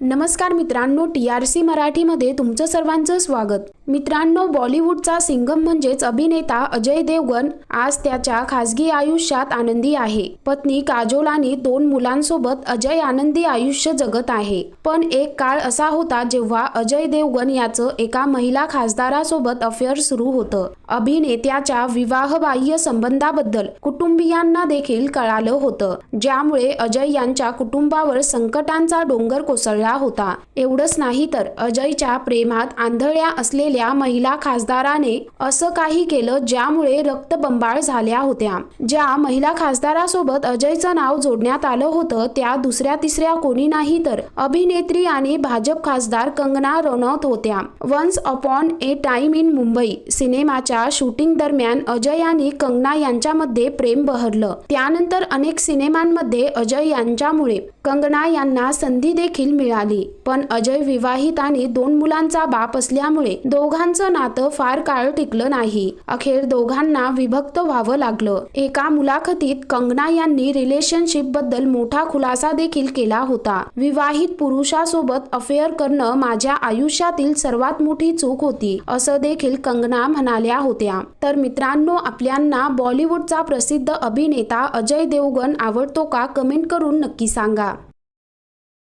नमस्कार मित्रांनो T R C मराठीमध्ये तुमचं सर्वांचं स्वागत. मित्रांनो बॉलिवूडचा सिंगम म्हणजेच अभिनेता अजय देवगण आज त्याच्या खासगी आयुष्यात आनंदी आहे. पत्नी काजोल आणि दोन मुलांसोबत अजय आनंदी आयुष्य जगत आहे. पण एक काळ असा होता जेव्हा अजय देवगण याचं एका महिला खासदारासोबत अफेअर सुरू होतं. अभिनेत्याच्या विवाहबाह्य संबंधाबद्दल कुटुंबियांना देखील कळालं होतं. ज्यामुळे अजय यांच्या कुटुंबावर संकटांचा डोंगर कोसळला होता. एवढंच नाही तर अजयच्या प्रेमात आंधळ्या असलेल्या महिला खासदाराने असं काही केलं ज्यामुळे रक्तबंबाळ झाल्या होत्या. ज्या महिला खासदारासोबत अजयचं नाव जोडण्यात आलं होतं त्या दुसऱ्या तिसऱ्या कोणी नाही तर अभिनेत्री आणि भाजप खासदार कंगना रनौत होत्या. Once upon a time in Mumbai सिनेमाच्या शूटिंग दरम्यान अजय आणि कंगना यांच्यामध्ये प्रेम बहरलं. त्यानंतर अनेक सिनेमांमध्ये अजय यांच्यामुळे कंगना यांना संधी देखील मिळाली. पण अजय विवाहित आणि दोन मुलांचा बाप असल्यामुळे दोघांचं नातं फार काळ टिकलं नाही. अखेर दोघांना विभक्त व्हावं लागलं. एका मुलाखतीत कंगना यांनी रिलेशनशिपबद्दल मोठा खुलासा देखील केला होता. विवाहित पुरुषासोबत अफेअर करणं माझ्या आयुष्यातील सर्वात मोठी चूक होती असं देखील कंगना म्हणाल्या होत्या. तर मित्रांनो आपल्यांना बॉलिवूडचा प्रसिद्ध अभिनेता अजय देवगण आवडतो का? कमेंट करून नक्की सांगा.